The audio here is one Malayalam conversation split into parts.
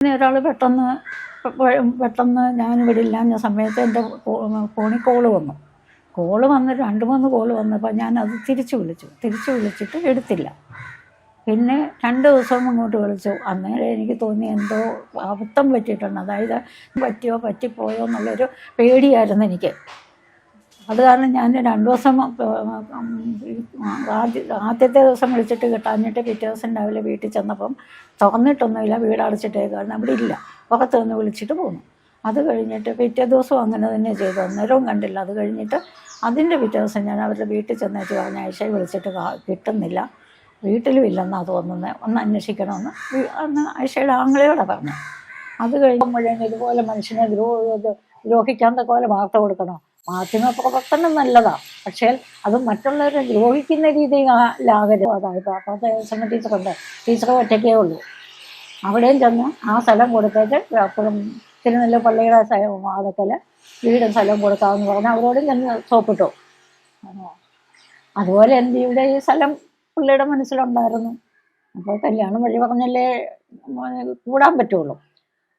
പിന്നെ ഒരാൾ പെട്ടെന്ന് പെട്ടെന്ന് ഞാൻ ഇവിടെ ഇല്ലാഞ്ഞ സമയത്ത് എന്റെ ഫോണിൽ കോൾ വന്നു. കോൾ വന്ന് രണ്ട് മൂന്ന് കോൾ വന്നപ്പോൾ ഞാനത് തിരിച്ചു വിളിച്ചു. തിരിച്ചു വിളിച്ചിട്ട് എടുത്തില്ല. പിന്നെ രണ്ട് ദിവസം അങ്ങോട്ട് വിളിച്ചു. അന്നേരം എനിക്ക് തോന്നി എന്തോ അബദ്ധം പറ്റിയിട്ടുണ്ട്. അതായത് പറ്റിയോ പറ്റിപ്പോയോ എന്നുള്ളൊരു പേടിയായിരുന്നു എനിക്ക്. അത് കാരണം ഞാൻ രണ്ട് ദിവസം ആദ്യ ആദ്യത്തെ ദിവസം വിളിച്ചിട്ട് കിട്ടാഞ്ഞിട്ട് പിറ്റേ ദിവസം രാവിലെ വീട്ടിൽ ചെന്നപ്പം തുറന്നിട്ടൊന്നുമില്ല വീട് അടച്ചിട്ടേക്കാണ് അവിടെ ഇല്ല. പുറത്ത് നിന്ന് വിളിച്ചിട്ട് പോന്നു. അത് കഴിഞ്ഞിട്ട് പിറ്റേ ദിവസം അങ്ങനെ തന്നെ ചെയ്തു. അന്നേരവും കണ്ടില്ല. അത് കഴിഞ്ഞിട്ട് അതിന്റെ പിറ്റേ ദിവസം ഞാൻ അവരുടെ വീട്ടിൽ ചെന്നേച്ച് പറഞ്ഞ ആഴ്ച വിളിച്ചിട്ട് കിട്ടുന്നില്ല. വീട്ടിലും ഇല്ലെന്നാണ് തോന്നുന്നത് ഒന്ന് അന്വേഷിക്കണമെന്ന്. അന്ന് ആഴ്ചയുടെ ആങ്ങളയോടെ പറഞ്ഞു അത് കഴിയുമ്പോഴേ ഇതുപോലെ മനുഷ്യനെ ദ്രോഹ ദ്രോഹിക്കാൻ തക്കോലെ വാർത്ത കൊടുക്കണം? മാധ്യമ പ്രവർത്തനം നല്ലതാ. പക്ഷേ അത് മറ്റുള്ളവരെ ദ്രോഹിക്കുന്ന രീതിയിലാകരുത്. അതായത് അപ്പോൾ ദേവസ്വം ടീച്ചറുണ്ട്. ടീച്ചർ ഒറ്റയ്ക്കേ ഉള്ളൂ. അവിടെയും ചെന്ന് ആ സ്ഥലം കൊടുത്തിട്ട് അപ്പോഴും തിരുനെല്ല പള്ളിയുടെ സ്ഥലം അതൊക്കെ വീടും സ്ഥലവും കൊടുക്കാമെന്ന് പറഞ്ഞ് അവരോടും ചെന്ന് സോപ്പിട്ടു അതുപോലെ എന്ത് ഇവിടെ ഈ സ്ഥലം പുള്ളിയുടെ മനസ്സിലുണ്ടായിരുന്നു. അപ്പോൾ കല്യാണം വഴി പറഞ്ഞല്ലേ കൂടാൻ പറ്റുള്ളൂ.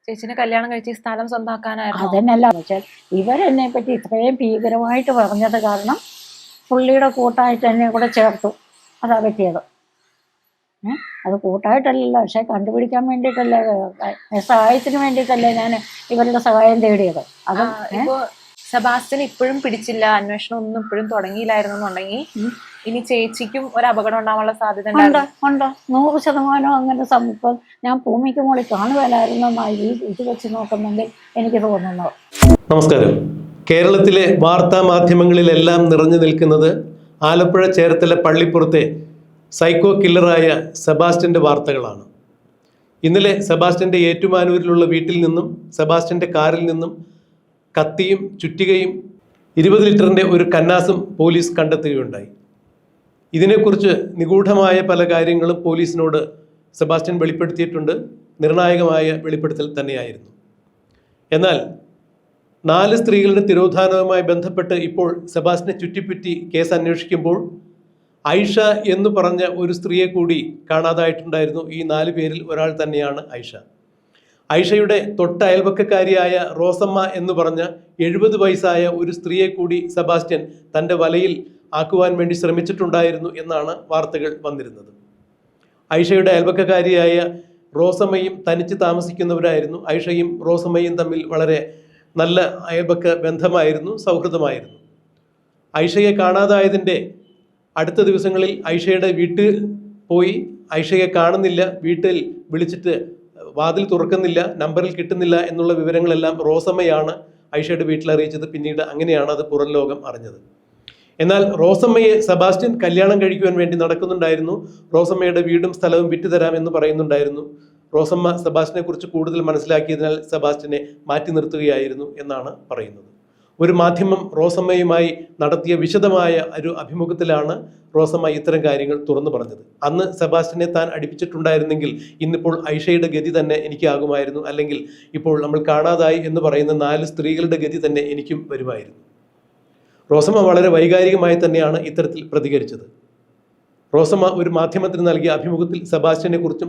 ചേച്ചിനെ കല്യാണം കഴിച്ച് സ്ഥലം സ്വന്തമാക്കാനായിരുന്നു അതന്നെയല്ല പക്ഷേ ഇവരെന്നെ പറ്റി ഇത്രയും ഭീകരമായിട്ട് പറഞ്ഞത് കാരണം പുള്ളിയുടെ കൂട്ടായിട്ട് എന്നെ കൂടെ ചേർത്തു. അതാ പറ്റിയത്? അത് കൂട്ടായിട്ടല്ലല്ലോ പക്ഷെ കണ്ടുപിടിക്കാൻ വേണ്ടിയിട്ടല്ലേ സഹായത്തിന് വേണ്ടിയിട്ടല്ലേ ഞാൻ ഇവരുടെ സഹായം തേടിയത്. അത് സബാസ്റ്റിന് സെബാസ്റ്റ്യൻ ഇപ്പോഴും പിടിച്ചില്ല അന്വേഷണം ഒന്നും ഇപ്പോഴും തുടങ്ങിയില്ലായിരുന്നു എന്നുണ്ടെങ്കിൽ. ഇനി ചേച്ചിക്കും ഒരു അപകടം ഉണ്ടാവാനുള്ള സാധ്യത ഉണ്ട്? ഉണ്ട്? നൂറ് ശതമാനം അങ്ങനെ സമീപം ഞാൻ ഭൂമിക്ക് മുകളിൽ കാണുകയില്ലായിരുന്നെന്നാണ് ഈ ഇത് വെച്ച് നോക്കുന്നെങ്കിൽ എനിക്ക് തോന്നുന്നു. നമസ്കാരം. കേരളത്തിലെ വാർത്താ മാധ്യമങ്ങളിലെല്ലാം നിറഞ്ഞു നിൽക്കുന്നത് ആലപ്പുഴ ചേർത്തല പള്ളിപ്പുറത്തെ സൈക്കോ കില്ലറായ സെബാസ്റ്റ്യന്റെ വാർത്തകളാണ്. ഇന്നലെ സെബാസ്റ്റ്യന്റെ ഏറ്റുമാനൂരിലുള്ള വീട്ടിൽ നിന്നും സെബാസ്റ്റ്യന്റെ കാറിൽ നിന്നും കത്തിയും ചുറ്റികയും ഇരുപത് ലിറ്ററിന്റെ ഒരു കന്നാസും പോലീസ് കണ്ടെത്തുകയുണ്ടായി. ഇതിനെക്കുറിച്ച് നിഗൂഢമായ പല കാര്യങ്ങളും പോലീസിനോട് സെബാസ്റ്റ്യൻ വെളിപ്പെടുത്തിയിട്ടുണ്ട്. നിർണായകമായ വെളിപ്പെടുത്തൽ തന്നെയായിരുന്നു. എന്നാൽ നാല് സ്ത്രീകളുടെ തിരോധാനവുമായി ബന്ധപ്പെട്ട് ഇപ്പോൾ സെബാസ്റ്റിനെ ചുറ്റിപ്പറ്റി കേസ് അന്വേഷിക്കുമ്പോൾ ഐഷ എന്ന് പറഞ്ഞ ഒരു സ്ത്രീയെ കൂടി കാണാതായിട്ടുണ്ടായിരുന്നു. ഈ നാല് പേരിൽ ഒരാൾ തന്നെയാണ് ഐഷ. ഐഷയുടെ തൊട്ട അയൽവക്കക്കാരിയായ റോസമ്മ എന്ന് പറഞ്ഞ എഴുപത് വയസ്സായ ഒരു സ്ത്രീയെ കൂടി സെബാസ്റ്റ്യൻ തന്റെ വലയിൽ ആക്കുവാൻ വേണ്ടി ശ്രമിച്ചിട്ടുണ്ടായിരുന്നു എന്നാണ് വാർത്തകൾ വന്നിരുന്നത്. ഐഷയുടെ അയൽവക്കക്കാരിയായ റോസമ്മയും തനിച്ച് താമസിക്കുന്നവരായിരുന്നു. ഐഷയും റോസമ്മയും തമ്മിൽ വളരെ നല്ല അയൽപക്ക ബന്ധമായിരുന്നു സൗഹൃദമായിരുന്നു. ഐഷയെ കാണാതായതിന്റെ അടുത്ത ദിവസങ്ങളിൽ ഐഷയുടെ വീട്ടിൽ പോയി. ഐഷയെ കാണുന്നില്ല വീട്ടിൽ വിളിച്ചിട്ട് വാതിൽ തുറക്കുന്നില്ല നമ്പറിൽ കിട്ടുന്നില്ല എന്നുള്ള വിവരങ്ങളെല്ലാം റോസമ്മയാണ് ഐഷയുടെ വീട്ടിൽ അറിയിച്ചത്. പിന്നീട് അങ്ങനെയാണ് അത് പുറം ലോകം അറിഞ്ഞത്. എന്നാൽ റോസമ്മയെ സെബാസ്റ്റ്യൻ കല്യാണം കഴിക്കുവാൻ വേണ്ടി നടക്കുന്നുണ്ടായിരുന്നു. റോസമ്മയുടെ വീടും സ്ഥലവും വിറ്റുതരാം എന്ന് പറയുന്നുണ്ടായിരുന്നു. റോസമ്മ സെബാസ്റ്റിനെ കുറിച്ച് കൂടുതൽ മനസ്സിലാക്കിയതിനാൽ സെബാസ്റ്റ്യനെ മാറ്റി നിർത്തുകയായിരുന്നു എന്നാണ് പറയുന്നത്. ഒരു മാധ്യമം റോസമ്മയുമായി നടത്തിയ വിശദമായ ഒരു അഭിമുഖത്തിലാണ് റോസമ്മ ഇത്തരം കാര്യങ്ങൾ തുറന്നു പറഞ്ഞത്. അന്ന് സെബാസ്റ്റ്യനെ താൻ അടിപ്പിച്ചിട്ടുണ്ടായിരുന്നെങ്കിൽ ഇന്നിപ്പോൾ ഐഷയുടെ ഗതി തന്നെ എനിക്കാകുമായിരുന്നു. അല്ലെങ്കിൽ ഇപ്പോൾ നമ്മൾ കാണാതായി എന്ന് പറയുന്ന നാല് സ്ത്രീകളുടെ ഗതി തന്നെ എനിക്കും വരുമായിരുന്നു. റോസമ്മ വളരെ വൈകാരികമായി തന്നെയാണ് ഇത്തരത്തിൽ പ്രതികരിച്ചത്. റോസമ്മ ഒരു മാധ്യമത്തിന് നൽകിയ അഭിമുഖത്തിൽ സെബാസ്റ്റ്യനെ കുറിച്ചും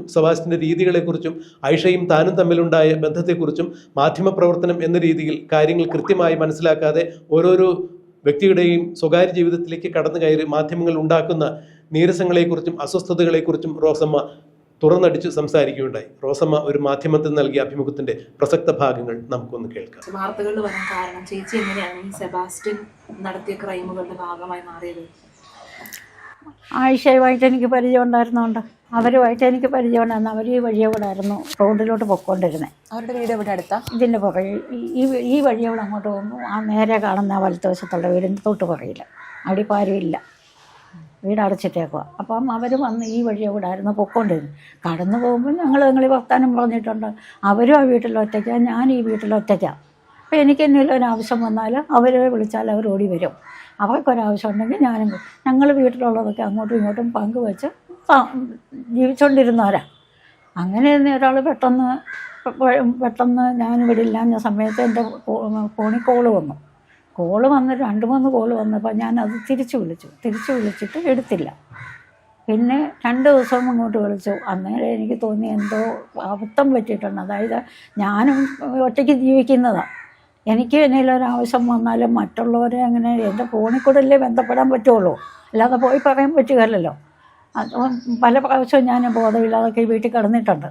രീതികളെക്കുറിച്ചും ഐഷയും താനും തമ്മിലുണ്ടായ ബന്ധത്തെക്കുറിച്ചും മാധ്യമപ്രവർത്തനം എന്ന രീതിയിൽ കാര്യങ്ങൾ കൃത്യമായി മനസ്സിലാക്കാതെ ഓരോരോ വ്യക്തിയുടെയും സ്വകാര്യ ജീവിതത്തിലേക്ക് കടന്നു കയറി മാധ്യമങ്ങൾ ഉണ്ടാക്കുന്ന നീരസങ്ങളെക്കുറിച്ചും അസ്വസ്ഥതകളെക്കുറിച്ചും റോസമ്മ തുറന്നടിച്ച് സംസാരിക്കുകയുണ്ടായി. റോസമ്മ ഒരു മാധ്യമത്തിന് നൽകിയ അഭിമുഖത്തിന്റെ പ്രസക്ത ഭാഗങ്ങൾ നമുക്കൊന്ന് കേൾക്കാം. വാർത്തകളിൽ വരാൻ കാരണം ചേച്ചി എങ്ങനെയാണ് ഈ സെബാസ്റ്റ്യൻ നടത്തിയ ക്രൈമുകളുടെ ഭാഗമായി മാറിയത്? ആയിഷയുമായിട്ട് എനിക്ക് പരിചയം ഉണ്ടായിരുന്നോണ്ട് അവരുമായിട്ട് എനിക്ക് പരിചയം ഉണ്ടായിരുന്നു. അവർ ഈ വഴിയെ കൂടെ ആയിരുന്നു റോഡിലോട്ട് പൊക്കോണ്ടിരുന്നത് അവരുടെ വീട് എവിടെ അടുത്താ? ഇതിന്റെ പുറകിൽ ഈ- ഈ വഴിയെ കൂടെ അങ്ങോട്ട് പോകുമ്പോൾ ആ നേരെ കാണുന്ന ആ വലത്ത് വശത്തുള്ള വീടിന്റെ തൊട്ട് പുറകില്ല അവിടെ ഇപ്പോൾ ആരും ഇല്ല. വീട് അടച്ചിട്ടേക്കുക അപ്പം അവർ വന്ന് ഈ വഴിയെ കൂടെ ആയിരുന്നു പൊക്കോണ്ടിരുന്നു കടന്നു പോകുമ്പോൾ ഞങ്ങൾ നിങ്ങൾ വർത്താനം പറഞ്ഞിട്ടുണ്ട്. അവരും ആ വീട്ടിൽ ഒറ്റയ്ക്കാം ഞാൻ ഈ വീട്ടിൽ ഒറ്റയ്ക്കാം. അപ്പോൾ എനിക്ക് എന്തെങ്കിലും ഒരു ആവശ്യം വന്നാൽ അവരെ വിളിച്ചാൽ അവർ ഓടി വരും. അവർക്കൊരാവശ്യം ഉണ്ടെങ്കിൽ ഞാനും ഞങ്ങൾ വീട്ടിലുള്ളതൊക്കെ അങ്ങോട്ടും ഇങ്ങോട്ടും പങ്കുവെച്ച് ജീവിച്ചുകൊണ്ടിരുന്നവരാ അങ്ങനെ ഒരാൾ പെട്ടെന്ന് പെട്ടെന്ന് പെട്ടെന്ന് ഞാനിവിടെ ഇല്ലാഞ്ഞ സമയത്ത് എന്റെ ഫോണിൽ കോൾ വന്നു. കോൾ വന്ന് രണ്ട് മൂന്ന് കോൾ വന്നപ്പോൾ ഞാനത് തിരിച്ചു വിളിച്ചു. തിരിച്ചു വിളിച്ചിട്ട് എടുത്തില്ല. പിന്നെ രണ്ട് ദിവസം ഇങ്ങോട്ട് വിളിച്ചു. അന്നേരം എനിക്ക് തോന്നി എന്തോ അബദ്ധം പറ്റിയിട്ടുണ്ട്. അതായത് ഞാനും ഒറ്റയ്ക്ക് ജീവിക്കുന്നതാണ് എനിക്ക് എന്തെങ്കിലും ആവശ്യം വന്നാലും മറ്റുള്ളവരെ അങ്ങനെ എന്റെ ഫോണിൽ കൂടെ അല്ലേ ബന്ധപ്പെടാൻ പറ്റുള്ളൂ. അല്ലാതെ പോയി പറയാൻ പറ്റുകയല്ലോ പല പ്രാവശ്യവും ഞാൻ ബോധമില്ലാതൊക്കെ വീട്ടിൽ കിടന്നിട്ടുണ്ട്.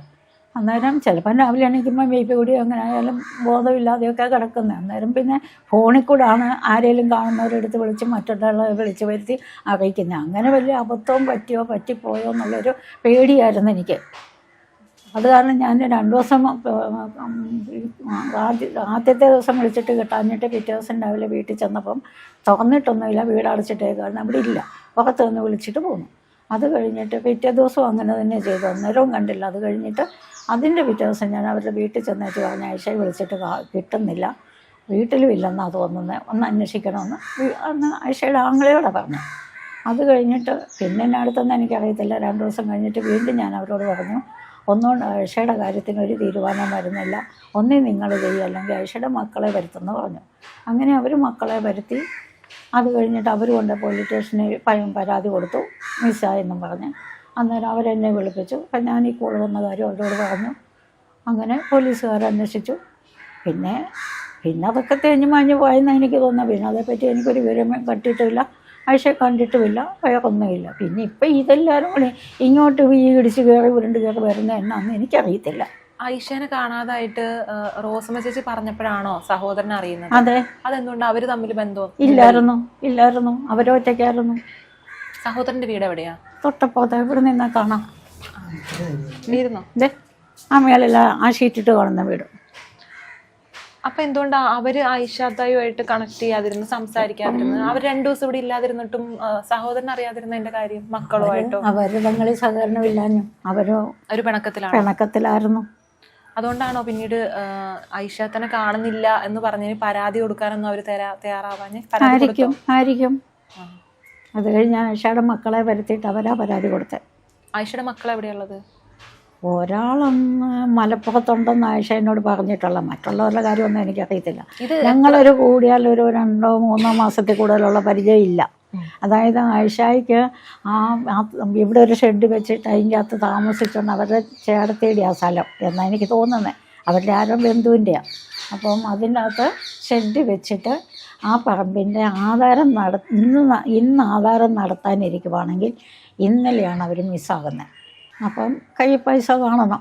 അന്നേരം ചിലപ്പം രാവിലെ എണീക്കുമ്പോൾ വെയ്പ്പ് കൂടി അങ്ങനെ ആയാലും ബോധമില്ലാതെയൊക്കെ കിടക്കുന്നത് അന്നേരം പിന്നെ ഫോണിൽ ആണ് ആരെങ്കിലും കാണുന്നവരെടുത്ത് വിളിച്ച് മറ്റുള്ളവരെ വിളിച്ച് വരുത്തി അറിയിക്കുന്നത് അങ്ങനെ വലിയ അബദ്ധവും പറ്റിയോ പറ്റിപ്പോയോ എന്നുള്ളൊരു പേടിയായിരുന്നു എനിക്ക്. അത് കാരണം ഞാൻ രണ്ട് ദിവസം ആദ്യ ആദ്യത്തെ ദിവസം വിളിച്ചിട്ട് കിട്ടാഞ്ഞിട്ട് പിറ്റേ ദിവസം രാവിലെ വീട്ടിൽ ചെന്നപ്പം തുറന്നിട്ടൊന്നുമില്ല വീട് അടച്ചിട്ടേക്കാണ് അവിടെ ഇല്ല. പുറത്ത് നിന്ന് വിളിച്ചിട്ട് പോന്നു. അത് കഴിഞ്ഞിട്ട് പിറ്റേ ദിവസവും അങ്ങനെ തന്നെ ചെയ്തു. അന്നേരവും കണ്ടില്ല. അത് കഴിഞ്ഞിട്ട് അതിന്റെ പിറ്റേ ദിവസം ഞാൻ അവരുടെ വീട്ടിൽ ചെന്നേറ്റ് പറഞ്ഞ ഐഷയെ വിളിച്ചിട്ട് കിട്ടുന്നില്ല. വീട്ടിലും ഇല്ലെന്നാണ് തോന്നുന്നത് ഒന്ന് അന്വേഷിക്കണമെന്ന് അന്ന് ഐഷയുടെ ആങ്ങളയോടെ പറഞ്ഞു. അത് കഴിഞ്ഞിട്ട് പിന്നെ എന്നെ അടുത്തൊന്നും എനിക്കറിയത്തില്ല. രണ്ട് ദിവസം കഴിഞ്ഞിട്ട് വീണ്ടും ഞാൻ അവരോട് പറഞ്ഞു ഒന്നുകൊണ്ട് ആയിഷയുടെ കാര്യത്തിന് ഒരു തീരുമാനം വരുന്നില്ല. ഒന്നേ നിങ്ങൾ ചെയ്യുക അല്ലെങ്കിൽ ആയിഷയുടെ മക്കളെ വരുത്തുമെന്ന് പറഞ്ഞു. അങ്ങനെ അവർ മക്കളെ വരുത്തി. അത് കഴിഞ്ഞിട്ട് അവർ കൊണ്ട് പോലീസ് സ്റ്റേഷനിൽ പരാതി കൊടുത്തു. മിസ്സായെന്നും പറഞ്ഞ്. അന്നേരം അവരെന്നെ വിളിപ്പിച്ചു. അപ്പം ഞാൻ ഈ കോൾ വന്ന കാര്യം അവരോട് പറഞ്ഞു. അങ്ങനെ പോലീസുകാർ അന്വേഷിച്ചു. പിന്നെ പിന്നെ അതൊക്കെ തേഞ്ഞു മാഞ്ഞു പോയെന്ന് എനിക്ക് തോന്നുന്നു പിന്നെ അതേപ്പറ്റി എനിക്കൊരു വിവരം കട്ടിയിട്ടില്ല ആഴ്ച കണ്ടിട്ടുമില്ല. വേറൊന്നുമില്ല. പിന്നെ ഇപ്പം ഇതെല്ലാവരും കൂടി ഇങ്ങോട്ട് ഈ ഇടിച്ച് കയറി ഉരുണ്ട് കയറി വരുന്ന എന്നാന്ന് എനിക്കറിയത്തില്ല. ഐഷേനെ കാണാതായിട്ട് റോസമ്മ ചേച്ചി പറഞ്ഞപ്പോഴാണോ സഹോദരൻ അറിയുന്നത്? അതെ. അതെന്തുകൊണ്ട് അവർ തമ്മിൽ ബന്ധം? ഇല്ലായിരുന്നു. ഇല്ലായിരുന്നു. അവരൊറ്റയ്ക്കായിരുന്നു. സഹോദരന്റെ വീട് എവിടെയാ? തൊട്ടപ്പുറത്ത് ഇവിടെ നിന്നാ കാണാം. ഇരുന്നോ? ഇതേ ആ മേലെല്ലാം ആ ഷീറ്റിട്ട് കാണുന്ന വീട്. അപ്പൊ എന്തുകൊണ്ടാ അവർ ഐഷാദായുമായിട്ട് കണക്ട് ചെയ്യാതിരുന്നു സംസാരിക്കാതിരുന്നു അവർ രണ്ടു ദിവസം ഇവിടെ ഇല്ലാതിരുന്നിട്ടും സഹോദരൻ അറിയാതിരുന്നതിന്റെ കാര്യം മക്കളുമായിട്ടോ? അവർ തങ്ങളിൽ സഹകരണമില്ലാഞ്ഞു അവർ ഒരു പിണക്കത്തിലാണ്? പിണക്കത്തിലായിരുന്നു. അതുകൊണ്ടാണോ പിന്നീട് ഐഷ ഐഷാത്തനെ കാണുന്നില്ല എന്ന് പറഞ്ഞതിന് പരാതി കൊടുക്കാനൊന്നും അവർ തയ്യാറാവാഞ്ഞ്? ആയിരിക്കും ആയിരിക്കും. അത് കഴിഞ്ഞ് ഞാൻ ആയിഷയുടെ മക്കളെ വരുത്തിയിട്ട് അവരാ പരാതി കൊടുത്തത് ആയിഷയുടെ മക്കൾ എവിടെയുള്ളത്? ഒരാളൊന്ന് മലപ്പുറത്തുണ്ടെന്ന് ആയിഷ എന്നോട് പറഞ്ഞിട്ടുള്ള മറ്റുള്ളവരുടെ കാര്യമൊന്നും എനിക്കറിയത്തില്ല. ഇത് ഞങ്ങളൊരു കൂടിയാൽ ഒരു രണ്ടോ മൂന്നോ മാസത്തിൽ കൂടുതലുള്ള പരിചയമില്ല. ഇല്ല അതായത് ആയിഷയ്ക്ക് ആ ആ- ഇവിടെ ഒരു ഷെഡ് വെച്ചിട്ട് അതിന്റെ അകത്ത് താമസിച്ചുകൊണ്ട് അവരുടെ ചേർത്തേടി ആ സ്ഥലം എന്നാണ് എനിക്ക് തോന്നുന്നത് അവരുടെ ആരോ ബന്ധുവിന്റെയാണ് അപ്പം അതിന്റെ അകത്ത് ഷെഡ് വെച്ചിട്ട് ആ പറമ്പിന്റെ ആധാരം നട ഇന്ന് ഇന്ന് ആധാരം നടത്താനിരിക്കുവാണെങ്കിൽ ഇന്നലെയാണ് അവർ മിസ്സാകുന്നത് അപ്പം കയ്യിൽ പൈസ കാണണം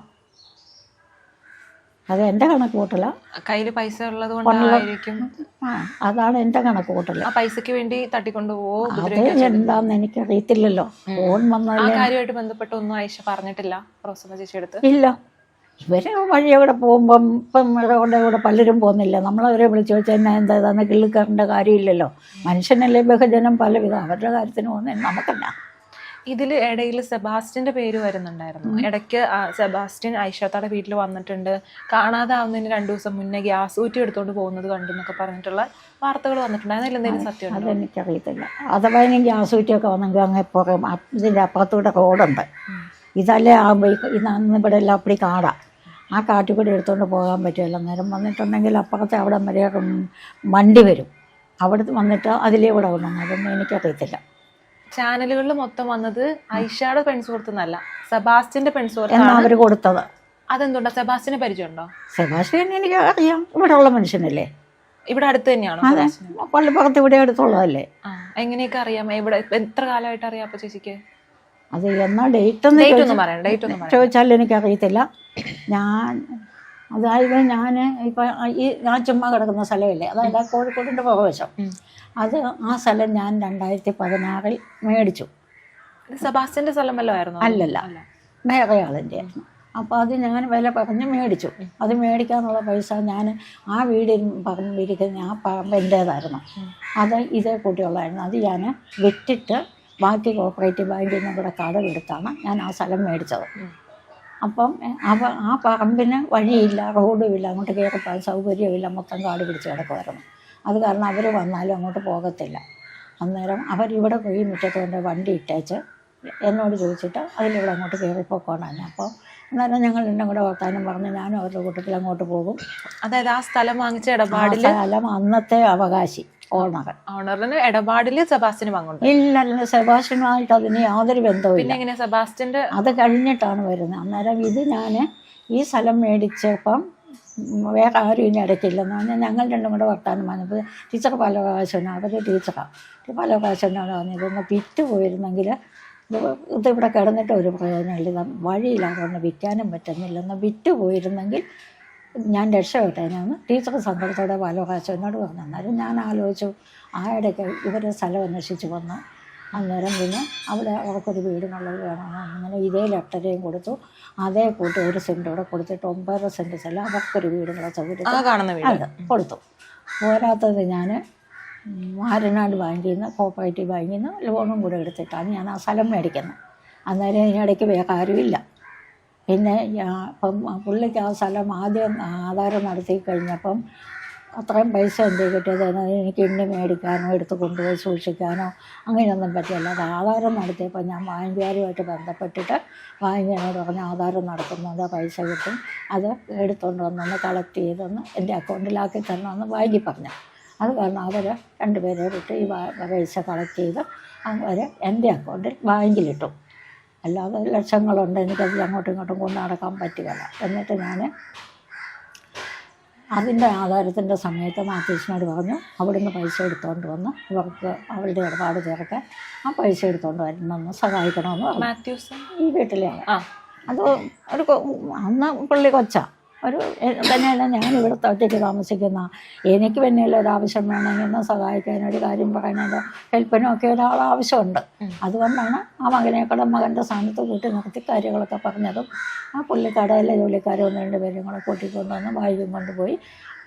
അത് എന്റെ കണക്ക് കൂട്ടല. കയ്യിൽ പൈസ ഉള്ളത് കൊണ്ടായിരിക്കും. ആ അതാണ് എന്റെ കണക്ക് കൂട്ടല. പൈസക്ക് വേണ്ടി തട്ടിക്കൊണ്ട് അത് എന്താന്ന് എനിക്ക് അറിയത്തില്ലല്ലോ ഫോൺ വന്നാലേ കാര്യമായിട്ട് ബന്ധപ്പെട്ട് ഒന്നും ആയിഷ പറഞ്ഞിട്ടില്ല. റോസമ്മ ചേച്ചി അടുത്ത്? ഇല്ല. ഇവർ വഴി അവിടെ പോകുമ്പം ഇപ്പം ഇവിടെ ഇവിടെ പലരും പോകുന്നില്ല. നമ്മളവരെ വിളിച്ചു വെച്ചാൽ എന്നാ എന്താ ഇതാന്ന് കിള്ളിക്കറിന്റെ കാര്യമില്ലല്ലോ. മനുഷ്യനല്ലേ ബഹുജനം പലവിധം. അവരുടെ കാര്യത്തിന് പോകുന്നത് നമുക്കല്ല. ഇതിൽ ഇടയിൽ സെബാസ്റ്റിന്റെ പേര് വരുന്നുണ്ടായിരുന്നു. ഇടയ്ക്ക് സെബാസ്റ്റിൻ സെബാസ്റ്റ്യൻ ഐഷാത്തയുടെ വീട്ടിൽ വന്നിട്ടുണ്ട്. കാണാതാവുന്നതിന് രണ്ടു ദിവസം മുന്നേ ഗ്യാസ് ഊറ്റി എടുത്തുകൊണ്ട് പോകുന്നത് കണ്ടു എന്നൊക്കെ പറഞ്ഞിട്ടുള്ള വാർത്തകൾ വന്നിട്ടുണ്ട് അതിൽ എന്തെങ്കിലും സത്യം അതെനിക്കറിയത്തില്ല. അഥവാ ഇനി ഗ്യാസ് ഊറ്റിയൊക്കെ വന്നെങ്കിൽ അങ്ങ് പുറം ഇതിന്റെ അപ്പുറത്തൂടെ റോഡുണ്ട്. ഇതല്ലേ ആകുമ്പോൾ ഇന്ന് ഇവിടെ എല്ലാം അപ്പടി കാടാ. ആ കാട്ടിൽ കൂടി എടുത്തുകൊണ്ട് പോകാൻ പറ്റുമല്ല നേരം വന്നിട്ടുണ്ടെങ്കിൽ അപ്പുറത്തെ അവിടെ വരെ വണ്ടി വരും. അവിടെ വന്നിട്ട് അതിലേ കൂടെ വന്നു. അതൊന്നും എനിക്കറിയത്തില്ല. ചാനലുകളിൽ മൊത്തം വന്നത് ഐഷയുടെ പെൺസുഹൃത്തുന്നല്ല സെബാസ്റ്റ്യന്റെ എന്നാ പെൺസുഹൃത്താണ് അവർ കൊടുത്തത്? അതെന്തുകൊണ്ടാ സെബാസ്റ്റ്യനെ പരിചയമുണ്ടോ? സെബാസ്റ്റ്യൻ എനിക്ക് അറിയാം ഇവിടെ ഉള്ള മനുഷ്യനല്ലേ? ഇവിടെ അടുത്ത് തന്നെയാണോ അതെ? പള്ളിപ്പുറത്ത് ഇവിടെ അടുത്തുള്ളതല്ലേ? എങ്ങനെയൊക്കെ അറിയാം? ഇവിടെ എത്ര കാലമായിട്ട് അറിയാം അപ്പൊ ചേച്ചിക്ക്? അത് എന്നാ ഡേറ്റ് ഒന്ന് ചോദിച്ചാൽ എനിക്കറിയത്തില്ല. ഞാൻ അതായത് ഞാൻ ഇപ്പം ഈ ഞാൻ ചുമ്മാ കിടക്കുന്ന സ്ഥലമില്ലേ? അതായത് ആ കോഴിക്കോടിന്റെ പുറവശം അത് ആ സ്ഥലം ഞാൻ രണ്ടായിരത്തി പതിനാറിൽ മേടിച്ചു. ഇത് സെബാസ്റ്റ്യന്റെ സ്ഥലം വല്ലതും അല്ലല്ല. വേറെ ആളിന്റെ ആയിരുന്നു. അപ്പോൾ അത് ഞാൻ വില പറഞ്ഞ് മേടിച്ചു. അത് മേടിക്കാനുള്ള പൈസ ഞാൻ ആ വീടിൽ പറമ്പിരിക്കുന്ന ആ പറമ്പ് എന്റെതായിരുന്നു അത് ഇതേ കൂട്ടിയുള്ളതായിരുന്നു അത് ഞാൻ വിറ്റിട്ട് ബാക്കി കോപ്പറേറ്റീവ് ബാങ്കിൽ നിന്ന് കൂടെ കടമെടുത്താണ് ഞാൻ ആ സ്ഥലം മേടിച്ചത്. അപ്പം അവ ആ പറമ്പിന് വഴിയില്ല റോഡും ഇല്ല അങ്ങോട്ട് കയറിപ്പോകാൻ സൗകര്യമില്ല മൊത്തം കാട് പിടിച്ച് കിടക്കുമായിരുന്നു. അത് കാരണം അവർ വന്നാലും അങ്ങോട്ട് പോകത്തില്ല. അന്നേരം അവരിവിടെ പോയി മുറ്റത്ത് കൊണ്ട് വണ്ടി ഇട്ടേച്ച് എന്നോട് ചോദിച്ചിട്ട് അതിലിവിടെ അങ്ങോട്ട് കയറിപ്പോക്കോണാണ് അപ്പോൾ അന്നേരം ഞങ്ങൾ എന്നെ കൂടെ വർത്താനം പറഞ്ഞ് ഞാനും അവരുടെ കൂട്ടത്തിൽ അങ്ങോട്ട് പോകും. അതായത് ആ സ്ഥലം വാങ്ങിച്ച ഇടപാടിൽ സ്ഥലം അന്നത്തെ അവകാശി. ഓണർ. ഓണറിന് ഇടപാടിൽ സെബാസ്റ്റിന് പങ്കുണ്ട്. ഇല്ല സെബാസ്റ്റിനുമായിട്ട് അതിന് യാതൊരു ബന്ധവും പിന്നെ എങ്ങനെ സെബാസ്റ്റിന്റെ അത് കഴിഞ്ഞിട്ടാണ് വരുന്നത്. അന്നേരം ഇത് ഞാൻ ഈ സ്ഥലം മേടിച്ചപ്പം വേറെ ആരും ഇനി അടയ്ക്കില്ലെന്ന് പറഞ്ഞാൽ ഞങ്ങൾ രണ്ടും കൂടെ വർത്താനം പറഞ്ഞപ്പോൾ ടീച്ചർ പല പ്രാവശ്യം അവർ ടീച്ചറാണ് പല പ്രാവശ്യമാണ് പറഞ്ഞത് ഇതൊന്ന് വിറ്റ് പോയിരുന്നെങ്കിൽ ഇത് ഇതിവിടെ കിടന്നിട്ട് ഒരു പ്രയോജനമില്ല വഴിയില്ലാതെ ഒന്ന് വിൽക്കാനും പറ്റുന്നില്ലെന്ന് വിറ്റ് പോയിരുന്നെങ്കിൽ ഞാൻ രക്ഷപ്പെട്ടതിനാണ് ടീച്ചർ സങ്കടത്തോടെ പല പ്രാവശ്യം എന്നോട് പറഞ്ഞു. അന്നേരം ഞാൻ ആലോചിച്ചു. ആ ഇടയ്ക്ക് ഇവരെ സ്ഥലം അന്വേഷിച്ച് വന്നു അന്നേരം പിന്നെ അവിടെ അവർക്കൊരു വീടിനുള്ളത് വേണം. അങ്ങനെ ഇതേ ലെറ്ററേയും കൊടുത്തു. അതേ കൂട്ടി ഒരു സെന്റ് കൂടെ കൊടുത്തിട്ട് ഒമ്പതര സെന്റ് സ്ഥലം അവർക്കൊരു വീടുള്ള സൗകര്യം കാണുന്ന വീട്. കൊടുത്തു. പോരാത്തത് ഞാൻ മാരനാട് ബാങ്കിൽ നിന്ന് കോപ്പറേറ്റീവ് ബാങ്കിൽ നിന്ന് ലോണും കൂടെ എടുത്തിട്ടാണ് ഞാൻ ആ സ്ഥലം മേടിക്കുന്നത്. അന്നേരം ഇതിനിടയ്ക്ക് വേറെ ആരുമില്ല. പിന്നെ അപ്പം പുള്ളിക്ക് ആ സ്ഥലം ആദ്യം ആധാരം നടത്തി കഴിഞ്ഞപ്പം അത്രയും പൈസ എന്ത് കിട്ടിയത്? എനിക്ക് ഇണ്ണി മേടിക്കാനോ എടുത്ത് കൊണ്ടുപോയി സൂക്ഷിക്കാനോ അങ്ങനെയൊന്നും പറ്റില്ല. അത് ആധാരം നടത്തിയപ്പോൾ ഞാൻ ബാങ്കുകാരുമായിട്ട് ബന്ധപ്പെട്ടിട്ട് ബാങ്കിനോട് പറഞ്ഞ് ആധാരം നടത്തുന്നത് പൈസ കിട്ടും. അത് എടുത്തുകൊണ്ട് വന്നൊന്ന് കളക്ട് ചെയ്തൊന്ന് എന്റെ അക്കൗണ്ടിലാക്കി തരണമെന്ന് ബാങ്കിൽ പറഞ്ഞു. അത് കാരണം അവർ രണ്ടുപേരെ വിട്ട് ഈ പൈസ കളക്ട് ചെയ്ത് അവർ എന്റെ അക്കൗണ്ടിൽ ബാങ്കിലിട്ടു. അല്ലാതെ ലക്ഷങ്ങളുണ്ട് എനിക്കത് അങ്ങോട്ടും ഇങ്ങോട്ടും കൊണ്ട് നടക്കാൻ പറ്റുകയില്ല എന്നിട്ട് ഞാൻ അതിന്റെ ആധാരത്തിന്റെ സമയത്ത് മാത്യൂസിനോട് പറഞ്ഞു അവിടുന്ന് പൈസ എടുത്തുകൊണ്ട് വന്ന് ഇവർക്ക് അവളുടെ ഇടപാട് ചേർക്കാൻ ആ പൈസ എടുത്തുകൊണ്ട് വരണമെന്ന് സഹായിക്കണമെന്ന് പറഞ്ഞു. മാത്യൂസ്? ഈ വീട്ടിലെയാണ്. ആ. അത് ഒരു അന്ന് പുള്ളി കൊച്ച. ഒരു തന്നെയല്ല ഞാൻ ഇവിടെ ഒറ്റയ്ക്ക് താമസിക്കുന്ന. എനിക്ക് പിന്നെയുള്ള ഒരു ആവശ്യം വേണമെങ്കിൽ ഒന്ന് സഹായിക്കാൻ ഒരു കാര്യം പറയാനോ ഹെൽപ്പിനോ ഒക്കെ ഒരാൾ ആവശ്യമുണ്ട്. അതുകൊണ്ടാണ് ആ മകനെ കൂടെ മകന്റെ സ്ഥാനത്ത് കൂട്ടി നിർത്തി കാര്യങ്ങളൊക്കെ പറഞ്ഞതും ആ പുള്ളിക്കടയിലെ ജോലിക്കാരെ ഒന്ന് രണ്ട് പേരും കൂടെ കൂട്ടിക്കൊണ്ടുവന്ന് ബാങ്കിൽ കൊണ്ടുപോയി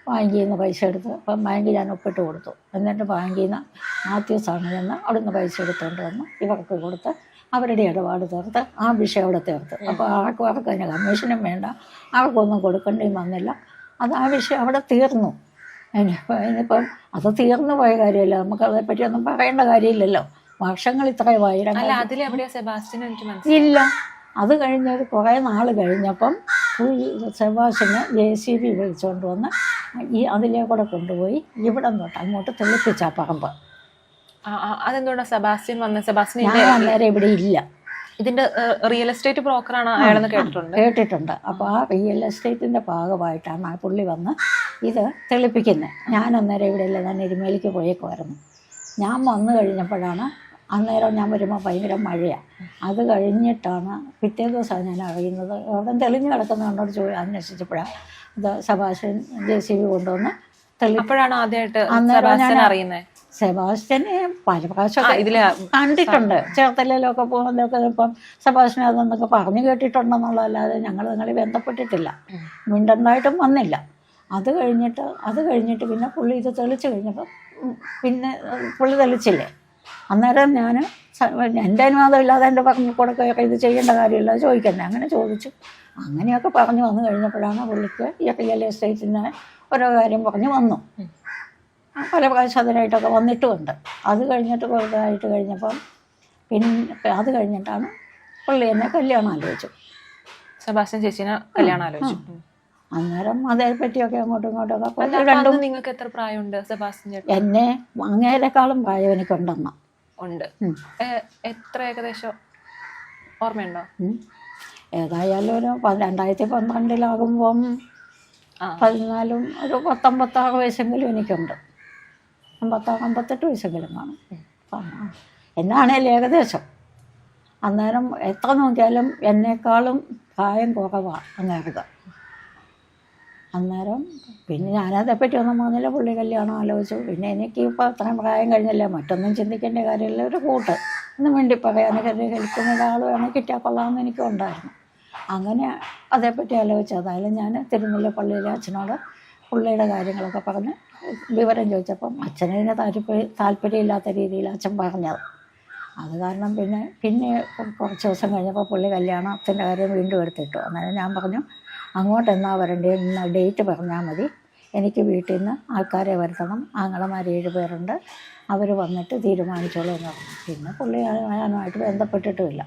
ബാങ്കിൽ നിന്ന് പൈസ എടുത്ത് അപ്പം ബാങ്കിൽ ഞാൻ ഒപ്പിട്ട് കൊടുത്തു. എന്നിട്ട് ബാങ്കിൽ നിന്ന് മാത്യൂസാണ് ചെന്ന് അവിടുന്ന് പൈസ എടുത്തുകൊണ്ട് വന്ന് ഇവർക്ക് കൊടുത്ത് അവരുടെ ഇടപാട് തീർത്ത് ആ വിഷയം അവിടെ തീർത്ത്. അപ്പോൾ ആർക്കും അവർക്ക് അതിന് കമ്മീഷനും വേണ്ട. ആർക്കൊന്നും കൊടുക്കേണ്ടിയും വന്നില്ല. അത് ആ വിഷയം അവിടെ തീർന്നു. ഇനിയിപ്പോൾ ഇനിയിപ്പം അത് തീർന്നു പോയ കാര്യമല്ല. നമുക്ക് അതേപ്പറ്റി ഒന്നും പറയേണ്ട കാര്യമില്ലല്ലോ. വർഷങ്ങൾ ഇത്രയുമായി ഇല്ല. അത് കഴിഞ്ഞൊരു കുറേ നാൾ കഴിഞ്ഞപ്പം സെബാസിനെ ജെ സി ബി വിളിച്ചുകൊണ്ട് വന്ന് ഈ അതിലേ കൂടെ കൊണ്ടുപോയി ഇവിടെ തൊട്ട് അങ്ങോട്ട് തെളിപ്പിച്ച പറമ്പ്. ആ, ആ, അതെന്തുകൊണ്ടാ സെബാസ്റ്റ്യൻ വന്ന? സെബാസ്റ്റ്യൻ ഞാൻ അന്നേരം ഇവിടെ ഇല്ല. ഇതിന്റെ റിയൽ എസ്റ്റേറ്റ് ബ്രോക്കറാണ് അയാളെന്ന് കേട്ടിട്ടുണ്ട്. കേട്ടിട്ടുണ്ട്. അപ്പോൾ ആ റിയൽ എസ്റ്റേറ്റിന്റെ ഭാഗമായിട്ടാണ് ആ പുള്ളി വന്ന് ഇത് തെളിപ്പിക്കുന്നത് ഞാൻ അന്നേരം ഇവിടെ ഇല്ല. ഞാൻ എരുമേലിക്ക് പോയേക്കുമായിരുന്നു ഞാൻ വന്നു കഴിഞ്ഞപ്പോഴാണ് അന്നേരം ഞാൻ വരുമ്പോൾ ഭയങ്കര മഴയാണ് അത് കഴിഞ്ഞിട്ടാണ് പിറ്റേ ദിവസമാണ് ഞാൻ അറിയുന്നത്. അവിടെ തെളിഞ്ഞു കിടക്കുന്ന കണ്ടോട് ചോദി അന്വേഷിച്ചപ്പോഴാണ് ഇത് സബാഷൻ ജെ സി ബി കൊണ്ടുവന്ന് തെളിപ്പോഴാണ് ആദ്യമായിട്ട് അന്നേരം ഞാൻ- അറിയുന്നത് സെബാസ്റ്റ്യനെ പല പ്രാവശ്യം കണ്ടിട്ടുണ്ട്. ചേർത്തലയിലൊക്കെ പോകുന്നതൊക്കെ ഇപ്പം സെബാസ്റ്റ്യൻ അതെന്നൊക്കെ പറഞ്ഞു കേട്ടിട്ടുണ്ടെന്നുള്ളതല്ലാതെ ഞങ്ങൾ നിങ്ങളെ ബന്ധപ്പെട്ടിട്ടില്ല. ഉം. വന്നില്ല. അത് കഴിഞ്ഞിട്ട് അത് കഴിഞ്ഞിട്ട് പിന്നെ പുള്ളി ഇത് തെളിച്ച് കഴിഞ്ഞപ്പം പിന്നെ പുള്ളി തെളിച്ചില്ലേ? അന്നേരം ഞാൻ എന്റെ അനുവാദം ഇല്ലാതെ എന്റെ പറഞ്ഞു ഇത് ചെയ്യേണ്ട കാര്യമില്ല ചോദിക്കണ്ടേ. അങ്ങനെ ചോദിച്ചു. അങ്ങനെയൊക്കെ പറഞ്ഞു വന്നു കഴിഞ്ഞപ്പോഴാണ് പുള്ളിക്ക് ഈ റിയൽ എസ്റ്റേറ്റിന്റെ ഓരോ കാര്യം പറഞ്ഞു വന്നു. പല പ്രാവശ്യം അതിനായിട്ടൊക്കെ വന്നിട്ടുമുണ്ട്. അത് കഴിഞ്ഞിട്ട് കുറേതായിട്ട് കഴിഞ്ഞപ്പം പിന്നെ അത് കഴിഞ്ഞിട്ടാണ് പുള്ളി എന്നെ കല്യാണം ആലോചിച്ചു. സെബാസ്റ്റ്യൻ ചേച്ചിനെ കല്യാണം ആലോചിച്ചു. അന്നേരം അതേപ്പറ്റിയൊക്കെ അങ്ങോട്ടും ഇങ്ങോട്ടൊക്കെ. രണ്ടും നിങ്ങൾക്ക് എത്ര പ്രായമുണ്ട് സെബാസ്റ്റ്യൻ എന്നെ അങ്ങേരെക്കാളും പ്രായം എനിക്കുണ്ടെന്ന്. ഉണ്ട്. എത്ര ഏകദേശം ഓർമ്മയുണ്ടോ. ഏതായാലും ഒരു രണ്ടായിരത്തി പന്ത്രണ്ടിലാകുമ്പം പതിനാലും ഒരു പത്തൊമ്പത്താറ് വയസ്സെങ്കിലും എനിക്കുണ്ട്. അമ്പത്താറ് അമ്പത്തെട്ട് വയസ്സെങ്കിലും കാണും. എന്നാണേലും ഏകദേശം. അന്നേരം എത്ര നോക്കിയാലും എന്നേക്കാളും പ്രായം കുറവാണ് അങ്ങേർക്ക് അന്നേരം പിന്നെ ഞാനതേപ്പറ്റി ഒന്നും പറഞ്ഞില്ല. പുള്ളി കല്യാണം ആലോചിച്ചു. പിന്നെ എനിക്ക് ഇപ്പോൾ അത്രയും പ്രായം കഴിഞ്ഞില്ല? മറ്റൊന്നും ചിന്തിക്കേണ്ട കാര്യമില്ല. ഒരു കൂട്ട്. ഒന്നും വേണ്ടി പറയാനൊക്കെ ഹെൽപ്പിന് ഒരാൾ വേണം കിട്ടിയാൽ കൊള്ളാമെന്ന് എനിക്കുണ്ടായിരുന്നു. അങ്ങനെ അതേപ്പറ്റി ആലോചിച്ചു. അതായാലും ഞാൻ തിരുനെല്ലി പള്ളിയിലെ അച്ഛനോട് പുള്ളിയുടെ കാര്യങ്ങളൊക്കെ പറഞ്ഞ് വിവരം ചോദിച്ചപ്പം അച്ഛനതിന് താല്പര്യം താല്പര്യമില്ലാത്ത രീതിയിൽ അച്ഛൻ പറഞ്ഞത്. അത് കാരണം പിന്നെ പിന്നെ കുറച്ച് ദിവസം കഴിഞ്ഞപ്പോൾ പുള്ളി കല്യാണത്തിന്റെ കാര്യം വീണ്ടും എടുത്തിട്ടു. അന്നേരം ഞാൻ പറഞ്ഞു അങ്ങോട്ട് എന്നാ വരേണ്ടതെന്ന് ഡേറ്റ് പറഞ്ഞാൽ മതി. എനിക്ക് വീട്ടിൽ നിന്ന് ആൾക്കാരെ വരുത്തണം. ആങ്ങളമാർ ഏഴ് പേരുണ്ട്. അവർ വന്നിട്ട് തീരുമാനിച്ചോളൂ എന്ന് പറഞ്ഞു. പിന്നെ പുള്ളി ഞാനുമായിട്ട് ബന്ധപ്പെട്ടിട്ടുമില്ല.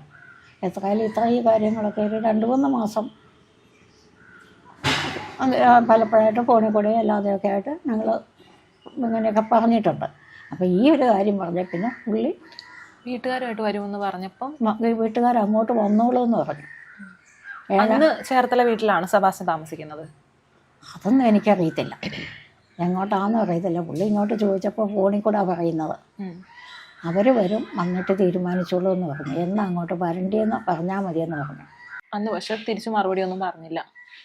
എത്രയായാലും ഇത്ര ഈ കാര്യങ്ങളൊക്കെ ഒരു രണ്ട് മൂന്ന് മാസം അത് പലപ്പോഴായിട്ട് ഫോണിൽ കൂടെ അല്ലാതെയൊക്കെ ആയിട്ട് ഞങ്ങൾ ഇങ്ങനെയൊക്കെ പറഞ്ഞിട്ടുണ്ട്. അപ്പോൾ ഈ ഒരു കാര്യം പറഞ്ഞ പിന്നെ പുള്ളി വീട്ടുകാരുമായിട്ട് വരുമെന്ന് പറഞ്ഞപ്പം വീട്ടുകാർ അങ്ങോട്ട് വന്നോളൂ എന്ന് പറഞ്ഞു അന്ന് ചേർത്തല വീട്ടിലാണ് സബാസ് താമസിക്കുന്നത്. അതൊന്നും എനിക്കറിയത്തില്ല. എങ്ങോട്ടാണെന്ന് അറിയത്തില്ല. പുള്ളി ഇങ്ങോട്ട് ചോദിച്ചപ്പോൾ ഫോണിൽ കൂടെ പറയുന്നത്. അവർ വരും വന്നിട്ട് തീരുമാനിച്ചോളൂ എന്ന് പറഞ്ഞു. എന്നാ അങ്ങോട്ട് വരണ്ടിയെന്ന് പറഞ്ഞാൽ മതിയെന്ന് പറഞ്ഞു. അന്ന് പക്ഷെ തിരിച്ചു മറുപടി ഒന്നും പറഞ്ഞില്ല.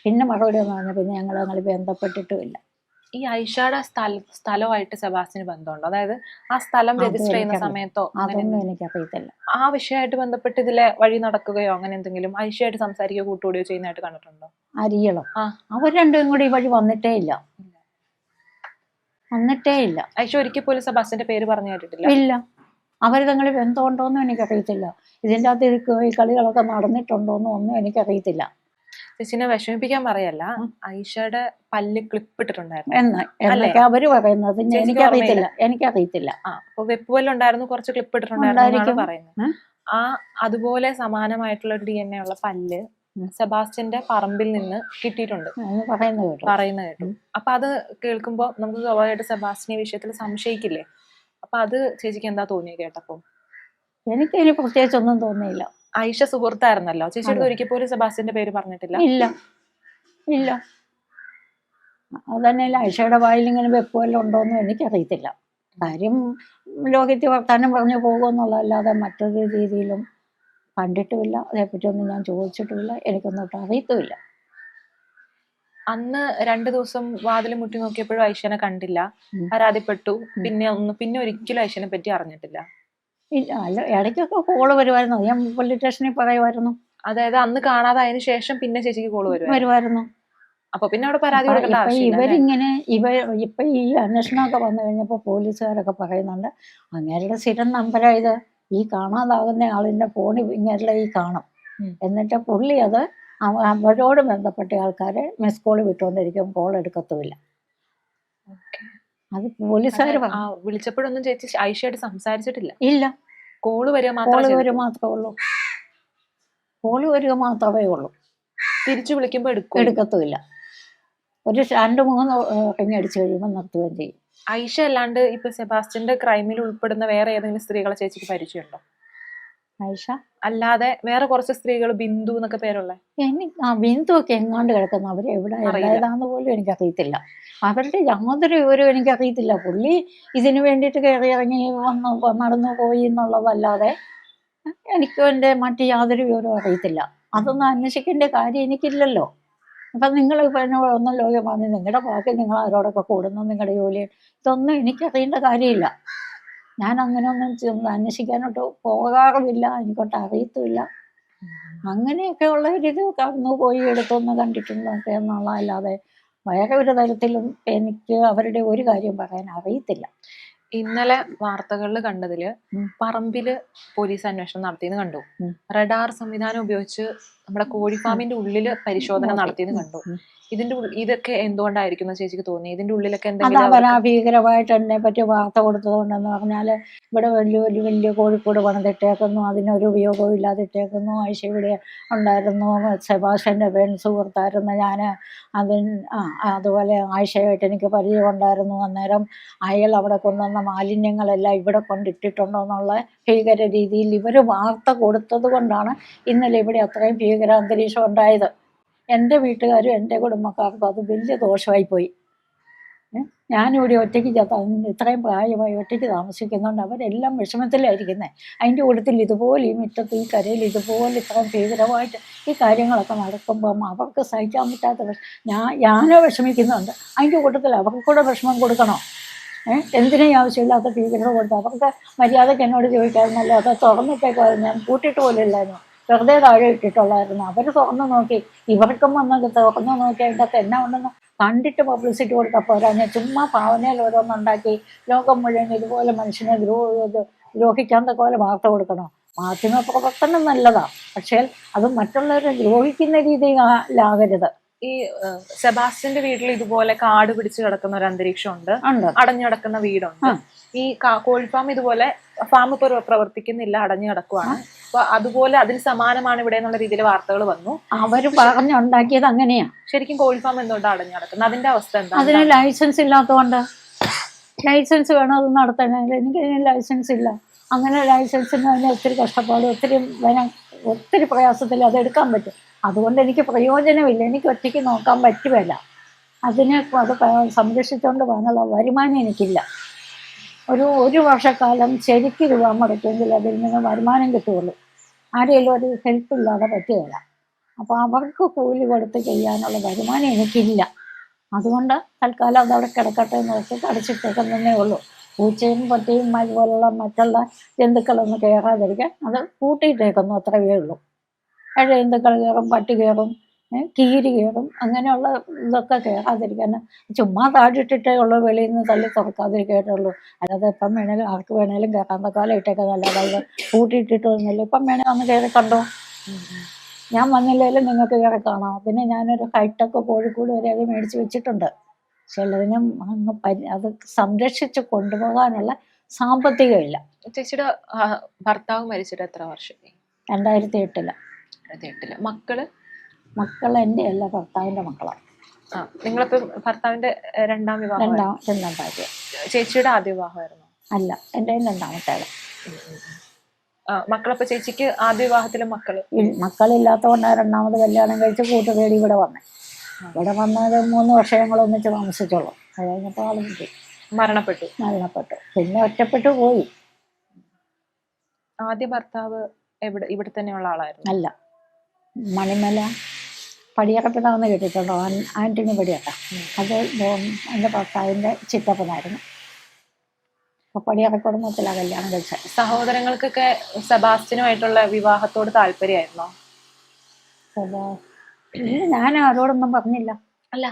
പിന്നെ മറുപടി എന്ന് പറഞ്ഞാൽ പിന്നെ ഞങ്ങൾ ഞങ്ങൾ ബന്ധപ്പെട്ടിട്ടുമില്ല. ഈ ഐഷാട സ്ഥല സ്ഥലമായിട്ട് സെബാസ്റ്റിന് ബന്ധമുണ്ടോ? അതായത് ആ സ്ഥലം രജിസ്റ്റർ ചെയ്യുന്ന സമയത്തോ അതൊന്നും എനിക്ക് എനിക്കറിയത്തില്ല. ആ വിഷയമായിട്ട് ബന്ധപ്പെട്ട് ഇതിലെ വഴി നടക്കുകയോ അങ്ങനെ എന്തെങ്കിലും ഐഷയായിട്ട് സംസാരിക്കുകയോ കൂട്ടുകൂടിയോ ചെയ്യുന്നതായിട്ട് കണ്ടിട്ടുണ്ടോ? അരിയളോ? ആ. അവർ രണ്ടും കൂടി ഈ വഴി വന്നിട്ടേ ഇല്ല. വന്നിട്ടേ ഇല്ല. ഐഷ ഒരിക്കൽ പോലും സെബാസ്റ്റിന്റെ പേര് പറഞ്ഞു കേട്ടിട്ടില്ല? ഇല്ല. അവർ തങ്ങൾ ബന്ധമുണ്ടോന്നും എനിക്കറിയത്തില്ല. ഇതിന്റെ അകത്ത് ഈ കളികളൊക്കെ നടന്നിട്ടുണ്ടോന്നും ഒന്നും എനിക്കറിയത്തില്ല. ചേച്ചിനെ വിഷമിപ്പിക്കാൻ പറയല്ല. ഐഷയുടെ പല്ല് ക്ലിപ്പ് ഇട്ടിട്ടുണ്ടായിരുന്നു. അവർ പറയുന്നത്. എനിക്കറിയത്തില്ല. എനിക്കറിയത്തില്ല. ആ അപ്പൊ വെപ്പ് പല്ലുണ്ടായിരുന്നു കുറച്ച് ക്ലിപ്പ് ഇട്ടിട്ടുണ്ടായിരുന്നു. പറയുന്നത്. ആ അതുപോലെ സമാനമായിട്ടുള്ള ഒരു ഡി എൻ എ ഉള്ള പല്ല്. സെബാസ്റ്റ്യന്റെ പറമ്പിൽ നിന്ന് കിട്ടിയിട്ടുണ്ട്. പറയുന്ന കേട്ടോ. അപ്പൊ അത് കേൾക്കുമ്പോ നമുക്ക് സ്വാഭാവികമായിട്ട് സെബാസ്റ്റിനെ വിഷയത്തിൽ സംശയിക്കില്ലേ? അപ്പൊ അത് ചേച്ചിക്ക് എന്താ തോന്നിയത് കേട്ടപ്പോ? എനിക്ക് പ്രത്യേകിച്ച് ഒന്നും തോന്നിയില്ല. ഐഷ സുഹൃത്തായിരുന്നല്ലോ. ചേച്ചിയുടെ. ഒരിക്കൽ പോലും സെബാസ്റ്റിന്റെ പേര് പറഞ്ഞിട്ടില്ല. ഇല്ല. ഇല്ല. അതന്നെ ഐഷയുടെ വായിൽ ഇങ്ങനെ വെപ്പ് വല്ലതും ഉണ്ടോന്നും എനിക്കറിയത്തില്ല. കാര്യം ലോകത്തിൽ വർത്താനം പറഞ്ഞു പോകുമെന്നുള്ളതല്ലാതെ മറ്റൊരു രീതിയിലും കണ്ടിട്ടുമില്ല. അതേപ്പറ്റിയൊന്നും ഞാൻ ചോദിച്ചിട്ടുമില്ല. എനിക്കൊന്നും അറിയത്തുമില്ല. അന്ന് രണ്ടു ദിവസം വാതിൽ മുട്ടി നോക്കിയപ്പോഴും ഐഷനെ കണ്ടില്ല. പരാതിപ്പെട്ടു. പിന്നെ ഒന്ന് പിന്നെ ഒരിക്കലും ഐഷനെ പറ്റി അറിഞ്ഞിട്ടില്ല. ഇല്ല അല്ല ഇടയ്ക്കൊക്കെ കോൾ വരുമായിരുന്നു ഞാൻ പോലീസ് സ്റ്റേഷനിൽ പറയുമായിരുന്നു അതായത് അന്ന് കാണാതായതിനു ശേഷം പിന്നെ ചേച്ചിക്ക് കോൾ വരും വരുമായിരുന്നു അപ്പൊ പിന്നെ അവിടെ പരാതി അപ്പൊ കൊടുക്കേണ്ട ഇപ്പൊ ആവശ്യമില്ല അല്ലേ? ഇവരിങ്ങനെ ഇവ ഇപ്പൊ ഈ അന്വേഷണമൊക്കെ വന്നു കഴിഞ്ഞപ്പോ പോലീസുകാരൊക്കെ പറയുന്നുണ്ട് അങ്ങേരുടെ സ്ഥിരം നമ്പരായത് ഈ കാണാതാകുന്ന ആളിന്റെ ഫോണിൽ ഇങ്ങേരുടെ ഈ കാണും. ഉം. എന്നിട്ട് പുള്ളി അത് അവ- അവരോട് ബന്ധപ്പെട്ട ആൾക്കാരെ മിസ് കോൾ വിട്ടുകൊണ്ടിരിക്കും കോൾ എടുക്കത്തുമില്ല. Okay. അത് പോലീസുകാർ വിളിച്ചപ്പോഴൊന്നും ചേച്ചി ഐഷയായിട്ട് സംസാരിച്ചിട്ടില്ല. ഇല്ല. കോൾ വരിക മാത്രമേ വരിക മാത്രമേ ഉള്ളൂ. കോൾ വരിക മാത്രമേ ഉള്ളൂ. തിരിച്ചു വിളിക്കുമ്പോൾ എടുക്കും? എടുക്കത്തുമില്ല. ഒരു രണ്ട് മൂന്ന് റിങ് അടിച്ചു കഴിയുമ്പോൾ നിർത്തുകയും ചെയ്യും. ഐഷ അല്ലാണ്ട് ഇപ്പൊ സെബാസ്റ്റ്യന്റെ ക്രൈമിൽ ഉൾപ്പെടുന്ന വേറെ ഏതെങ്കിലും സ്ത്രീകളെ ചേച്ചിക്ക് പരിചയമുണ്ടോ? ഐഷ? അല്ലാതെ വേറെ കുറച്ച് സ്ത്രീകൾ ബിന്ദു എന്നൊക്കെ പേരുള്ള? എനിക്ക് ആ ബിന്ദു ഒക്കെ എങ്ങാണ്ട് കിടക്കുന്നു. അവർ എവിടെ. പോലും പോലും എനിക്കറിയത്തില്ല. അവരുടെ യാതൊരു വിവരവും എനിക്കറിയത്തില്ല. പുള്ളി ഇതിനു വേണ്ടിയിട്ട് കയറി ഇറങ്ങി വന്നു നടന്നു പോയി എന്നുള്ളതല്ലാതെ എനിക്കും എന്റെ മറ്റ് യാതൊരു വിവരവും അറിയത്തില്ല. അതൊന്നും അന്വേഷിക്കേണ്ട കാര്യം എനിക്കില്ലല്ലോ. അപ്പം നിങ്ങൾ ഇപ്പം എന്നോട് ഒന്നും ലോകം പറഞ്ഞു. നിങ്ങളുടെ ബാക്കി നിങ്ങൾ ആരോടൊക്കെ കൂടുന്നു? നിങ്ങളുടെ ജോലി? ഇതൊന്നും എനിക്കറിയേണ്ട കാര്യമില്ല. ഞാൻ അങ്ങനെയൊന്നും ചെന്ന് അന്വേഷിക്കാനോട്ട് പോകാറുമില്ല. എനിക്കൊട്ട് അറിയത്തുമില്ല. അങ്ങനെയൊക്കെ ഉള്ള ഒരു ഇത് കടന്നു പോയി എടുത്തൊന്ന് കണ്ടിട്ടുണ്ടൊക്കെ എന്നുള്ളതല്ലാതെ വേറെ ഒരു തരത്തിലും എനിക്ക് അവരുടെ ഒരു കാര്യം പറയാൻ അറിയത്തില്ല. ഇന്നലെ വാർത്തകളിൽ കണ്ടതിൽ. പറമ്പിൽ പോലീസ് അന്വേഷണം നടത്തിയെന്ന് കണ്ടു. റഡാർ സംവിധാനം ഉപയോഗിച്ച് നമ്മുടെ കോഴി ഫാമിന്റെ ഉള്ളിൽ പരിശോധന നടത്തിയത് കണ്ടു. ഇതിന്റെ ഇതൊക്കെ എന്തുകൊണ്ടായിരിക്കും ചേച്ചിക്ക് തോന്നി ഇതിന്റെ ഉള്ളിലൊക്കെ എന്തെങ്കിലും ഭീകരമായിട്ട് എന്നെ പറ്റി വാർത്ത കൊടുത്തതുകൊണ്ടെന്ന് പറഞ്ഞാൽ ഇവിടെ വലിയ വലിയ വലിയ കോഴിക്കോട് പണിതിട്ടേക്കുന്നു. അതിനൊരു ഉപയോഗവും ഇല്ലാതിട്ടേക്കുന്നു. ആഴ്ച ഇവിടെ ഉണ്ടായിരുന്നു. സെബാഷന്റെ പെൺ സുഹൃത്തായിരുന്നു ഞാൻ അതിന് അതുപോലെ ആഴ്ചയായിട്ട് എനിക്ക് പരിചയം ഉണ്ടായിരുന്നു അന്നേരം അയാൾ അവിടെ കൊണ്ടുവന്ന മാലിന്യങ്ങളെല്ലാം ഇവിടെ കൊണ്ടിട്ടിട്ടുണ്ടോ എന്നുള്ള ഭീകര രീതിയിൽ ഇവർ വാർത്ത കൊടുത്തത് കൊണ്ടാണ് ഇന്നലെ ഇവിടെ അത്രയും ഭീകര അന്തരീക്ഷം ഉണ്ടായത് എന്റെ വീട്ടുകാരും എന്റെ കുടുംബക്കാർക്കും അത് വലിയ ദോഷമായി പോയി ഞാനിവിടെ ഒറ്റയ്ക്ക് ഇത്രയും പ്രായമായി ഒറ്റയ്ക്ക് താമസിക്കുന്നുണ്ട് അവരെല്ലാം വിഷമത്തിലായിരിക്കുന്നത് അതിന്റെ കൂട്ടത്തിൽ ഇതുപോലെ ഈ മുറ്റത്ത് ഈ കരയിൽ ഇതുപോലെ ഇത്രയും ഭീകരമായിട്ട് ഈ കാര്യങ്ങളൊക്കെ നടക്കുമ്പം അവർക്ക് സഹിക്കാൻ പറ്റാത്ത ഞാൻ ഞാനോ വിഷമിക്കുന്നുണ്ട്. അതിന്റെ കൂട്ടത്തിൽ അവർക്ക് കൂടെ വിഷമം കൊടുക്കണോ? എന്തിനാ ആവശ്യമില്ലാത്ത ഭീകരത കൊടുത്ത് അവർക്ക് മര്യാദയ്ക്ക് എന്നോട് ചോദിക്കാമായിരുന്നല്ലോ അത് തുറന്നിട്ടേക്കാതെ ഞാൻ കൂട്ടിയിട്ട് പോലും ഇല്ലായിരുന്നു. വെറുതെ താഴെ ഇട്ടിട്ടുള്ളായിരുന്നു. അവർ തുറന്നു നോക്കി. ഇവർക്കും വന്നത് തുറന്നു നോക്കി. അതിന്റെ എന്നാ ഉണ്ടെന്ന് കണ്ടിട്ട് പബ്ലിസിറ്റി കൊടുത്താൽ ചുമ്മാ ഭാവനയിൽ ഓരോന്നുണ്ടാക്കി ലോകം മുഴുവൻ ഇതുപോലെ മനുഷ്യനെ ദ്രോഹ ദ്രോഹിക്കാൻ പോലെ വാർത്ത കൊടുക്കണോ. മാധ്യമ പ്രവർത്തനം നല്ലതാ. പക്ഷേ അത് മറ്റുള്ളവരെ ദ്രോഹിക്കുന്ന രീതിയിലാകരുത് ഈ സെബാസ്റ്റിന്റെ സെബാസ്റ്റ്യന്റെ വീട്ടിൽ ഇതുപോലെ കാട് പിടിച്ച് കിടക്കുന്ന ഒരു അന്തരീക്ഷം ഉണ്ട്. അടഞ്ഞു കിടക്കുന്ന വീടുണ്ട്. ഈ കോഴി ഫാം ഇതുപോലെ ഫാം പ്രവർത്തിക്കുന്നില്ല അടഞ്ഞു കിടക്കുവാണ്. അപ്പൊ അതുപോലെ അതിന് സമാനമാണ് ഇവിടെ എന്നുള്ള രീതിയിൽ വാർത്തകൾ വന്നു. അവർ പറഞ്ഞുണ്ടാക്കിയത് അങ്ങനെയാ. ശരിക്കും കോഴി ഫാം എന്തുകൊണ്ടാണ് അടഞ്ഞു നടക്കുന്നത്? അതിന്റെ അവസ്ഥ എന്താ അതിന് ലൈസൻസ് ഇല്ലാത്തതുകൊണ്ട്. ലൈസൻസ് വേണം അത് നടത്തണമെങ്കിൽ എനിക്ക് ലൈസൻസ് ഇല്ല. അങ്ങനെ ലൈസൻസിന് അതിന് ഒത്തിരി കഷ്ടപ്പാട് ഒത്തിരി വേണം ഒത്തിരി പ്രയാസത്തിൽ അത് എടുക്കാൻ പറ്റും. അതുകൊണ്ട് എനിക്ക് പ്രയോജനമില്ല. എനിക്ക് ഒറ്റയ്ക്ക് നോക്കാൻ പറ്റുമല്ല അതിനെ അത് സംരക്ഷിച്ചുകൊണ്ട് പോകാനുള്ള വരുമാനം എനിക്കില്ല. ഒരു ഒരു വർഷക്കാലം ശരിക്കും രൂപ മുടക്കിയെങ്കിൽ അതിൽ നിന്ന് വരുമാനം കിട്ടുകയുള്ളൂ. ആരെങ്കിലും ഒരു ഹെൽപ്പ് ഇല്ലാതെ പറ്റുകയില്ല അപ്പോൾ അവർക്ക് കൂലി കൊടുത്ത് ചെയ്യാനുള്ള വരുമാനം എനിക്കില്ല. അതുകൊണ്ട് തൽക്കാലം അതവിടെ കിടക്കട്ടെ എന്ന് വെച്ചിട്ട് അടച്ചിട്ടേക്കുന്നതേ ഉള്ളൂ. പൂച്ചയും പട്ടിയും അതുപോലുള്ള മറ്റുള്ള ജന്തുക്കളൊന്നും കയറാതിരിക്കാൻ അത് കൂട്ടിയിട്ടേക്കുന്നു അത്രയേ ഉള്ളൂ. ഏഴ് ജന്തുക്കൾ കയറും പട്ടി കയറും കീരി കയറും അങ്ങനെയുള്ള ഇതൊക്കെ കയറാതിരിക്കാൻ ചുമ്മാ താഴിട്ടിട്ടേ ഉള്ളൂ വെളിയിൽ നിന്ന് തല്ലി തുറക്കാതിരിക്കട്ടേ ഉള്ളൂ അല്ലാതെ ഇപ്പം വേണേലും ആർക്ക് വേണേലും കയറാൻ തക്കാലം നല്ല അല്ലാതെ കൂട്ടിയിട്ടിട്ട് പൂട്ടിയിട്ടിട്ടൊന്നുമില്ല ഇപ്പം വേണേൽ വന്ന് കയറി കണ്ടോ? ഞാൻ വന്നില്ലെങ്കിലും നിങ്ങൾക്ക് കയറി കാണാം. പിന്നെ ഞാനൊരു ഹൈടെക് കോഴിക്കോട് വരെ അത് മേടിച്ച് വെച്ചിട്ടുണ്ട്. ചിലതിനും അങ്ങ് പരി അത് സംരക്ഷിച്ച് കൊണ്ടുപോകാനുള്ള സാമ്പത്തികമില്ല. ചേച്ചിയുടെ ഭർത്താവ് മരിച്ചിട്ട് എത്ര വർഷം രണ്ടായിരത്തി എട്ടിൽ. രണ്ടായിരത്തി എട്ടിൽ. മക്കൾ? മക്കൾ എന്റെ അല്ല ഭർത്താവിന്റെ മക്കളാണ് നിങ്ങളിപ്പോ ഭർത്താവിന്റെ രണ്ടാം വിവാഹം രണ്ടാം രണ്ടാമത്തെ ചേച്ചിയുടെ ആദ്യ വിവാഹമായിരുന്നു? അല്ല എന്റെ രണ്ടാമത്തേത്. മക്കളപ്പോ ചേച്ചിക്ക് ആദ്യ വിവാഹത്തിലെ മക്കൾ? മക്കളില്ലാത്തതുകൊണ്ട് മക്കളില്ലാത്തതുകൊണ്ടാണ് രണ്ടാമത് കല്യാണം കഴിച്ച് കൂട്ടുതേടി ഇവിടെ വന്നേ. ഇവിടെ വന്നത് മൂന്ന് വർഷം ഞങ്ങൾ ഒന്നിച്ച് താമസിച്ചോളൂ. അത് കഴിഞ്ഞപ്പോൾ ആളും മരണപ്പെട്ടു. മരണപ്പെട്ടു. പിന്നെ ഒറ്റപ്പെട്ടു പോയി. ആദ്യ ഭർത്താവ് എവിടെ ഇവിടെ തന്നെയുള്ള ആളായിരുന്നു? അല്ല മണിമല പടിയറപ്പിതാന്ന് കേട്ടിട്ടുണ്ടോ? ആന്റണി പടിയറ അത് എന്റെ എന്റെ ഭർത്താവിന്റെ ചിറ്റപ്പനായിരുന്നു. അപ്പോൾ പടിയറ കുടുംബത്തിലാണ് കല്യാണം കഴിച്ചത്. സഹോദരങ്ങൾക്കൊക്കെ സെബാസ്റ്റിനുമായിട്ടുള്ള വിവാഹത്തോട് താല്പര്യമായിരുന്നോ? ഞാൻ ആരോടൊന്നും പറഞ്ഞില്ല. അല്ല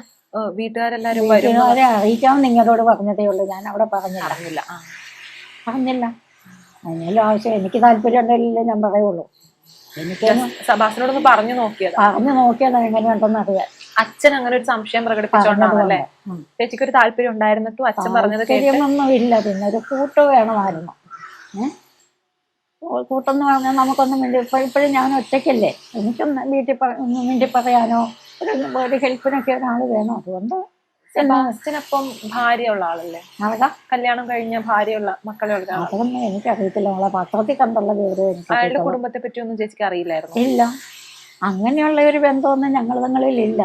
വീട്ടുകാരെല്ലാരും വീട്ടുകാരെ അറിയിക്കാൻ നിങ്ങളോട് പറഞ്ഞതേ ഉള്ളൂ. ഞാൻ അവിടെ പറഞ്ഞില്ല. പറഞ്ഞില്ല അതിനെല്ലാം ആവശ്യം എനിക്ക് താല്പര്യം ഉണ്ടെങ്കിലേ ഞാൻ പറയുള്ളൂ. എനിക്ക് സെബാസ്റ്റിനോടൊന്ന് പറഞ്ഞു നോക്കിയത്. പറഞ്ഞു നോക്കിയാൽ എങ്ങനെയുണ്ടെന്ന് അറിയാം അച്ഛൻ അങ്ങനെ ഒരു സംശയം പ്രകടിപ്പിച്ചോണ്ടാണല്ലേ. ചേച്ചിക്ക് ഒരു താല്പര്യം ഉണ്ടായിരുന്നിട്ടും അച്ഛൻ പറഞ്ഞത് കേട്ട് താല്പര്യമൊന്നും ഇല്ല പിന്നെ ഒരു കൂട്ട് വേണമായിരുന്നു. കൂട്ടെന്ന് പറഞ്ഞാൽ നമുക്കൊന്നും വേണ്ടി ഇപ്പോഴും ഞാൻ ഒറ്റയ്ക്കല്ലേ? എനിക്കൊന്ന് വീട്ടിൽ ഒന്ന് വേണ്ടി പറയാനോ? ഒരു ഒരു ഹെൽപ്പിനൊക്കെ ഒരാൾ വേണം. അതുകൊണ്ട് സെബാസ്റ്റിനൊപ്പം ഭാര്യയുള്ള ആളല്ലേ? കല്യാണം കഴിഞ്ഞ ഭാര്യയുള്ള മക്കളെ ഉള്ള ആളാ. അതൊന്നും എനിക്കറിയത്തില്ല. നമ്മളെ പത്രത്തിൽ കണ്ടുള്ള വിവരം അയാളുടെ കുടുംബത്തെ പറ്റി ഒന്നും ചേച്ചിക്ക് അറിയില്ലായിരുന്നു? ഇല്ല. അങ്ങനെയുള്ള ഒരു ബന്ധമൊന്നും ഞങ്ങൾ തങ്ങളിൽ ഇല്ല.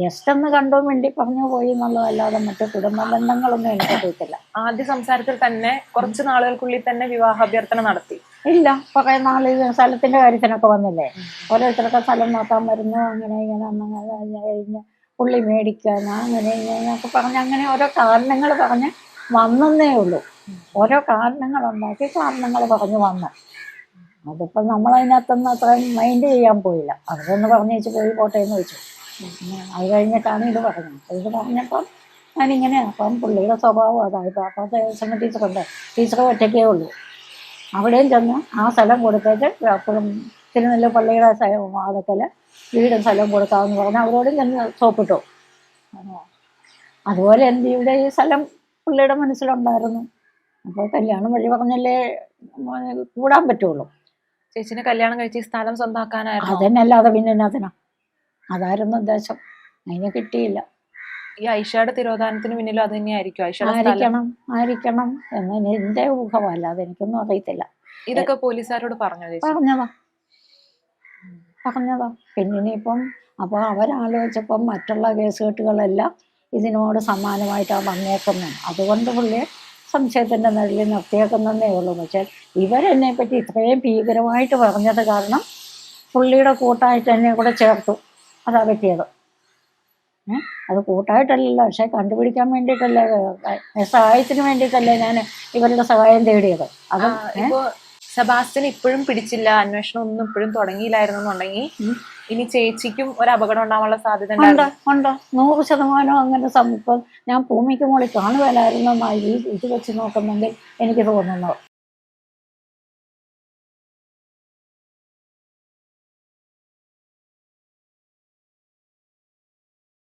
ജസ്റ്റ് ഒന്ന് കണ്ടോ വേണ്ടി പറഞ്ഞു പോയി എന്നുള്ളതല്ലാതെ മറ്റു കുടുംബ ബന്ധങ്ങളൊന്നും എനിക്കറിയത്തില്ല. ആദ്യ സംസാരത്തിൽ തന്നെ കുറച്ച് നാളുകൾക്കുള്ളിൽ തന്നെ വിവാഹ അഭ്യർത്ഥന നടത്തി. ഇല്ല. കുറെ നാൾ സ്ഥലത്തിന്റെ കാര്യത്തിനൊക്കെ വന്നില്ലേ? ഓരോരുത്തരൊക്കെ സ്ഥലം നോക്കാൻ വരുന്നു. അങ്ങനെ ഇങ്ങനെ അങ്ങനെ കഴിഞ്ഞ് പുള്ളി മേടിക്കാൻ അങ്ങനെ ഇങ്ങനെയൊക്കെ പറഞ്ഞ് അങ്ങനെ ഓരോ കാരണങ്ങൾ പറഞ്ഞ് വന്നേ ഉള്ളൂ. ഓരോ കാരണങ്ങൾ ഉണ്ടാക്കി കാരണങ്ങൾ പറഞ്ഞു വന്നു. അതിപ്പോൾ നമ്മളതിനകത്തൊന്നും അത്രയും മൈൻഡ് ചെയ്യാൻ പോയില്ല. അവരൊന്ന് പറഞ്ഞു വെച്ച് പോയി പോട്ടെ എന്ന് വെച്ചു അത് കഴിഞ്ഞിട്ടാണ് ഇത് പറഞ്ഞത്. ഇത് പറഞ്ഞപ്പം ഞാനിങ്ങനെ അപ്പം പുള്ളിയുടെ സ്വഭാവം അതായത് അപ്പം ദേവസ്വം ടീച്ചറുണ്ട്. ടീച്ചർ ഒറ്റയ്ക്കേ ഉള്ളൂ. അവിടെയും ചെന്ന് ആ സ്ഥലം അപ്പോഴും തിരുനെല്ലി പള്ളിയുടെ വാതക്കൽ വീടും സ്ഥലവും കൊടുക്കാമെന്ന് പറഞ്ഞ് അവരോട് ചെന്ന് സോപ്പിട്ടു അതുപോലെ എന്റെ ഇവിടെ ഈ സ്ഥലം പുള്ളിയുടെ മനസ്സിലുണ്ടായിരുന്നു. അപ്പോൾ കല്യാണം വഴി പറഞ്ഞല്ലേ കൂടാൻ പറ്റുള്ളൂ. ചേച്ചിനെ കല്യാണം കഴിച്ച് സ്ഥലം സ്വന്തമാക്കാനായിരുന്നു അതന്നെയല്ലാതെ പിന്നെ എന്നതിനാ അതായിരുന്നു ഉദ്ദേശം. അതിനെ കിട്ടിയില്ല. ഈ ഐഷയുടെ തിരോധാനത്തിന് പിന്നിലും അത് തന്നെയായിരിക്കും ആയിരിക്കണം ആയിരിക്കണം എന്ന് എന്റെ ഊഹമല്ല അതെനിക്കൊന്നും അറിയത്തില്ല. ഇതൊക്കെ പോലീസുകാരോട് പറഞ്ഞു പറഞ്ഞതാ. പറഞ്ഞതാ. പിന്നെ ഇനിയിപ്പം അപ്പോൾ അവരാലോചിച്ചപ്പം മറ്റുള്ള കേസ് കെട്ടുകളെല്ലാം ഇതിനോട് സമാനമായിട്ടാണ് വന്നേക്കുന്നത്. അതുകൊണ്ട് പുള്ളിയെ സംശയത്തിന്റെ നിലയിൽ നിർത്തിയേക്കുന്നതേ ഉള്ളൂ. പക്ഷേ ഇവരെന്നെ പറ്റി ഇത്രയും ഭീകരമായിട്ട് പറഞ്ഞത് കാരണം പുള്ളിയുടെ കൂട്ടായിട്ട് എന്നെ കൂടെ ചേർത്തു. അതാ പറ്റിയത്. അത് കൂട്ടായിട്ടല്ലല്ലോ. പക്ഷെ കണ്ടുപിടിക്കാൻ വേണ്ടിയിട്ടല്ലേ സഹായത്തിന് വേണ്ടിയിട്ടല്ലേ ഞാൻ ഇവരുടെ സഹായം തേടിയത്. അത് സെബാസ്റ്റ്യൻ ഇപ്പോഴും പിടിച്ചില്ല. അന്വേഷണം ഒന്നും ഇപ്പോഴും തുടങ്ങിയില്ലായിരുന്നു എന്നുണ്ടെങ്കിൽ ഇനി ചേച്ചിക്കും ഒരു അപകടം ഉണ്ടാവാനുള്ള സാധ്യത ഉണ്ട്? ഉണ്ട്? നൂറ് ശതമാനം അങ്ങനെ സമീപം ഞാൻ ഭൂമിക്ക് മുകളിൽ കാണുകയില്ലായിരുന്നെന്നായി ഈ ഇത് വെച്ച് നോക്കുന്നെങ്കിൽ എനിക്ക് തോന്നുന്നത്